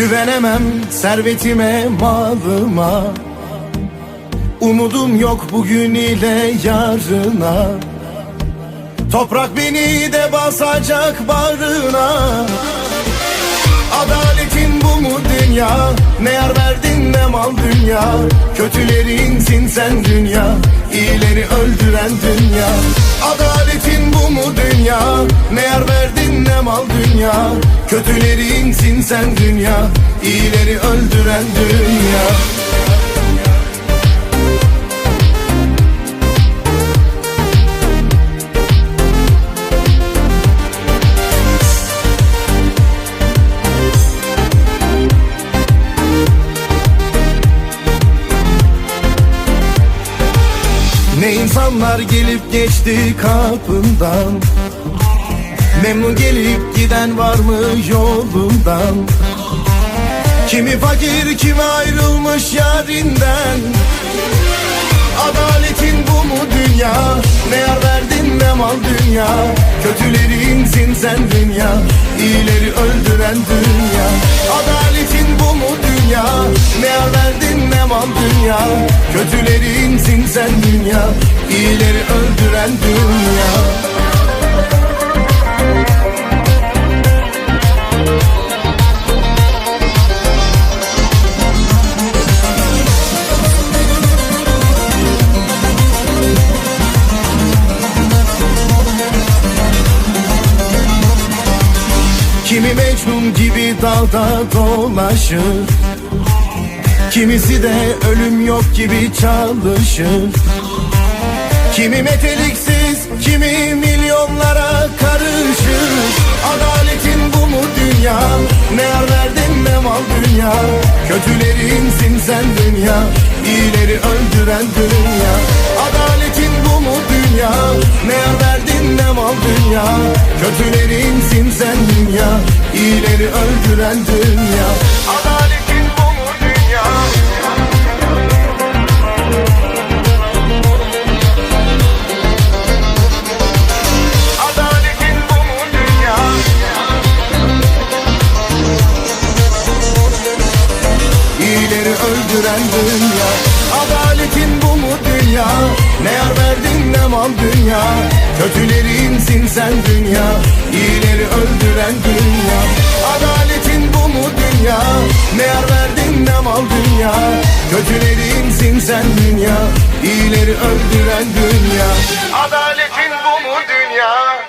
Güvenemem servetime malıma. Umudum yok bugün ile yarına. Toprak beni de basacak bağrına. Adaletin bu mu dünya? Ne yar verdin ne mal dünya? Kötülerinsin sen dünya. İyileri öldüren dünya. Adaletin bu mu dünya? Ne yar verdin ne mal dünya Kötülerinsin sen dünya İyileri öldüren dünya. Ne insanlar gelip geçti kapından Memnun gelip giden var mı yolundan? Kimi fakir kimi ayrılmış yarinden Adaletin bu mu dünya? Ne yar verdin ne mal dünya? Kötülerinsin sen dünya İyileri öldüren dünya. Adaletin bu mu dünya? Ne yar verdin ne mal dünya? Kötülerinsin sen dünya İyileri öldüren dünya Kimi Mecnun gibi dalda dolaşır Kimisi de ölüm yok gibi çalışır Kimi meteliksiz, kimi milyonlara karışır Adaletin bu mu dünya? Ne yar verdin ne mal dünya? Kötülerinsin sen dünya, iyileri öldüren dünya dünya? Kötülerinsin sen dünya, iyileri öldüren dünya İyileri öldüren dünya. Adaletin bu mu dünya? Ne yar verdin ne mal dünya? Kötülerinsin sen dünya. İyileri öldüren dünya. Adaletin bu mu dünya? Ne yar verdin ne mal dünya? Kötülerinsin sen dünya. İyileri öldüren dünya. Adaletin bu mu dünya